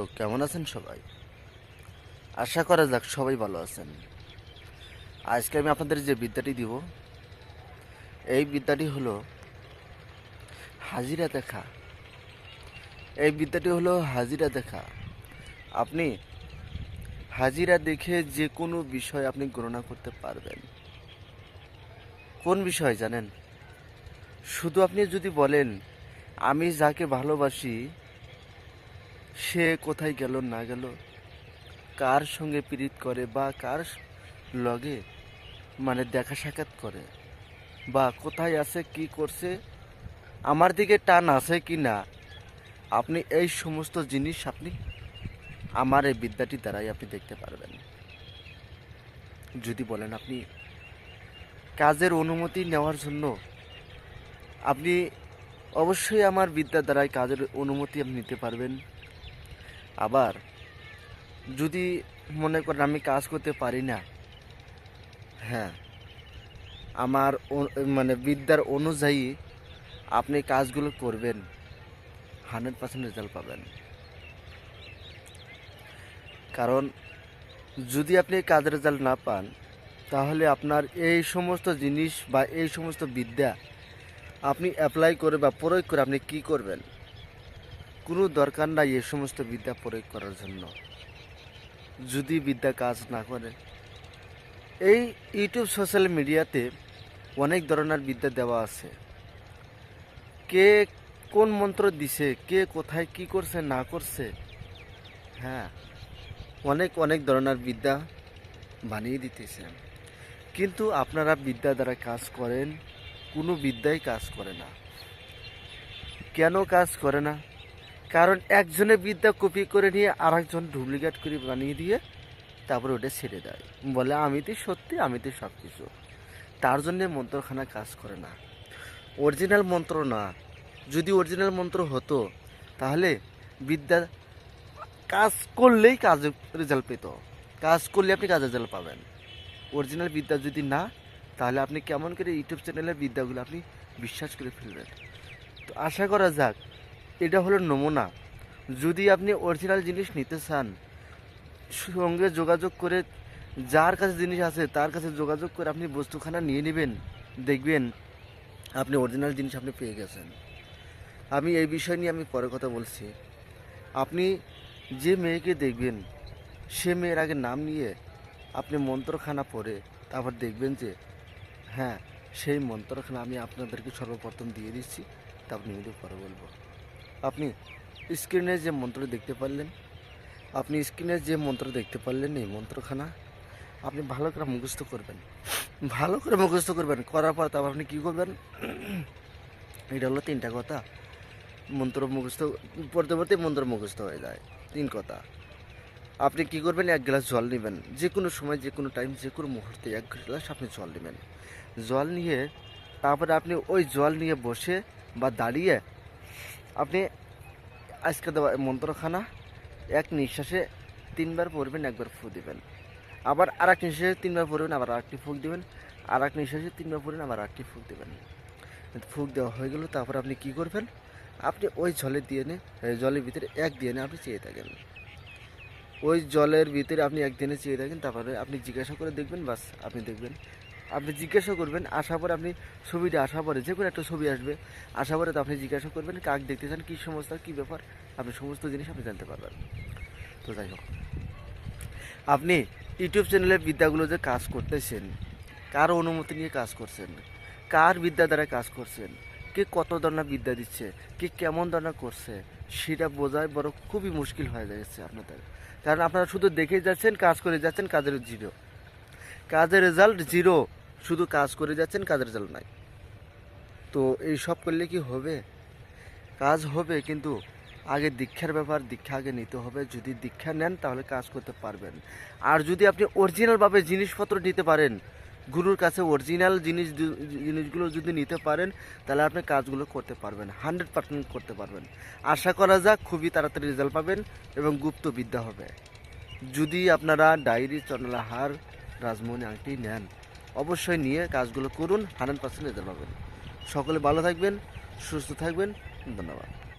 তো কেমন আছেন সবাই? আশা করা যাক সবাই ভালো আছেন। আজকে আমি আপনাদের যে বিদ্যাটি দিব, এই বিদ্যাটি হলো হাজিরা দেখা। এই বিদ্যাটি হলো হাজিরা দেখা। আপনি হাজিরা দেখে যে কোনো বিষয় আপনি গণনা করতে পারবেন। কোন বিষয় জানেন? শুধু আপনি যদি বলেন, আমি যাকে ভালোবাসি সে কোথায় গেল না গেল? কার সঙ্গে পীড়িত করে বা কার লগে মানে দেখা সাক্ষাৎ করে? বা কোথায় আছে, কি করছে? আমার দিকে টান আছে কি না? আপনি এই সমস্ত জিনিস আপনি আমার এই বিদ্যাটি দ্বারাই আপনি দেখতে পারবেন। যদি বলেন আপনি কাজের অনুমতি নেওয়ার জন্য আপনি অবশ্যই আমার বিদ্যা দ্বারাই কাজের অনুমতি আপনি নিতে পারবেন। আবার যদি মনে করেন আমি কাজ করতে পারি না হ্যাঁ আমার মানে বিদ্যার অনুযায়ী আপনি কাজগুলো করবেন, হান্ড্রেড পার্সেন্ট রেজাল্ট পাবেন। কারণ যদি আপনি কাজের রেজাল্ট না পান, তাহলে আপনার এই সমস্ত জিনিস বা এই সমস্ত বিদ্যা আপনি অ্যাপ্লাই করে বা প্রয়োগ করে আপনি কি করবেন? কোনো দরকার নাই এই সমস্ত বিদ্যা প্রয়োগ করার জন্য। যদি বিদ্যা কাজ না করে। এই ইউটিউব সোশ্যাল মিডিয়াতে অনেক ধরনের বিদ্যা দেওয়া আছে। কে কোন মন্ত্র দিছে, কে কোথায় কি করছে, না করছে হ্যাঁ অনেক অনেক ধরনের বিদ্যা বানিয়ে দিতেছে। কিন্তু আপনারা বিদ্যা দ্বারা কাজ করেন, কোনো বিদ্যাই কাজ করে না। কেন কাজ করে না? কারণ একজনের বিদ্যা কপি করে নিয়ে আর একজন ডুপ্লিকেট করে বানিয়ে দিয়ে তারপরে ওটা ছেড়ে দেয়। বলে, আমি তো সত্যি, আমি তো সব কিছু তার জন্যে মন্ত্রখানা কাজ করে না। অরিজিনাল মন্ত্র না। যদি অরিজিনাল মন্ত্র হতো, তাহলে বিদ্যা কাজ করলেই কাজ রেজাল্ট পেত। কাজ করলে আপনি কাজ রেজাল্ট পাবেন। অরিজিনাল বিদ্যা যদি না, তাহলে আপনি কেমন করে ইউটিউব চ্যানেলের বিদ্যাগুলো আপনি বিশ্বাস করে ফেলবেন? তো আশা করা যাক এটা হলো নমুনা। যদি আপনি অরিজিনাল জিনিস নিতে চান, সঙ্গে যোগাযোগ করে যার কাছে জিনিস আছে, তার কাছে যোগাযোগ করে আপনি বস্তুখানা নিয়ে নেবেন। দেখবেন আপনি অরিজিনাল জিনিস আপনি পেয়ে গেছেন। আমি এই বিষয় নিয়ে আমি পরে কথা বলছি। আপনি যে মেয়েকে দেখবেন, সে মেয়ের আগে নাম নিয়ে আপনি মন্ত্রখানা পড়ে, তারপর দেখবেন যে হ্যাঁ সেই মন্ত্রখানা আমি আপনাদেরকে সর্বপ্রথম দিয়ে দিচ্ছি, তারপর নিয়ে পরে বলব। আপনি স্ক্রিনে যে মন্ত্র দেখতে পারলেন, আপনি স্ক্রিনে যে মন্ত্র দেখতে পারলেন এই মন্ত্রখানা, আপনি ভালো করে মুখস্থ করবেন। ভালো করে মুখস্থ করবেন, করার পর তারপর আপনি কী করবেন? এটা হলো তিনটা কথা। মন্ত্র মুখস্থ পড়তে পড়তে মন্ত্র মুখস্থ হয়ে যায়। তিন কথা। আপনি কি করবেন? এক গ্লাস জল নেবেন। যে কোনো সময়, যে কোনো টাইম যে কোনো মুহূর্তে এক গ্লাস আপনি জল নেবেন। জল নিয়ে তারপরে আপনি ওই জল নিয়ে বসে বা দাঁড়িয়ে আপনি আজকে দেওয়া মন্ত্রখানা, এক নিঃশ্বাসে তিনবার পড়বেন, একবার ফু দিবেন। আবার আর এক নিঃশ্বাসে তিনবার পড়বেন, আবার আরেকটি ফুক দিবেন। আর এক নিঃশ্বাসে তিনবার পড়বেন, আবার আরেকটি ফুক দিবেন। ফুক দেওয়া হয়ে গেল, তারপর আপনি কি করবেন? আপনি ওই জলের দিয়ে নে জলের ভিতরে এক দিয়ে নে, আপনি চেয়ে থাকেন। ওই জলের ভিতরে আপনি একদিনে চেয়ে থাকেন, তারপরে আপনি জিজ্ঞাসা করে দেখবেন, বাস আপনি দেখবেন আপনি জিজ্ঞাসা করবেন আসার পরে আপনি ছবিটা আসার পরে যে কোনো একটা ছবি আসবে আসার পরে তো আপনি জিজ্ঞাসা করবেন, কাক দেখতে চান, কী সমস্যা, কী ব্যাপার, আপনি সমস্ত জিনিস আপনি জানতে পারবেন। তো যাই হোক, আপনি ইউটিউব চ্যানেলের বিদ্যাগুলো যে কাজ করতেছেন, কার অনুমতি নিয়ে কাজ করছেন, কার বিদ্যা দ্বারা কাজ করছেন, কে কত ধরনের বিদ্যা দিচ্ছে, কে কেমন ধরনের করছে, সেটা বোঝায় বড় খুবই মুশকিল হয়ে যাচ্ছে আপনাদের। কারণ আপনারা শুধু দেখে যাচ্ছেন, কাজ করে যাচ্ছেন, কাজের জিরো কাজের রেজাল্ট জিরো শুধু কাজ করে যাচ্ছেন, কাজের রেজাল্ট নাই। তো এই সব করলে কি হবে? কাজ হবে, কিন্তু আগে দীক্ষার ব্যাপার, দীক্ষা আগে নিতে হবে। যদি দীক্ষা নেন, তাহলে কাজ করতে পারবেন। আর যদি আপনি অরিজিনালভাবে জিনিসপত্র নিতে পারেন, গুরুর কাছে অরিজিনাল জিনিস জিনিসগুলো যদি নিতে পারেন, তাহলে আপনি কাজগুলো করতে পারবেন হান্ড্রেড পার্সেন্ট করতে পারবেন। আশা করা যাক, খুবই তাড়াতাড়ি রেজাল্ট পাবেন এবং গুপ্ত বিদ্যা হবে। যদি আপনারা ডায়েরি চন্দ্রহার রাজমোহনী আংটি নেন অবশ্যই নিয়ে কাজগুলো করুন হান্ড্রেড পার্সেন্ট রেজাল্ট পাবেন। সকলে ভালো থাকবেন সুস্থ থাকবেন ধন্যবাদ।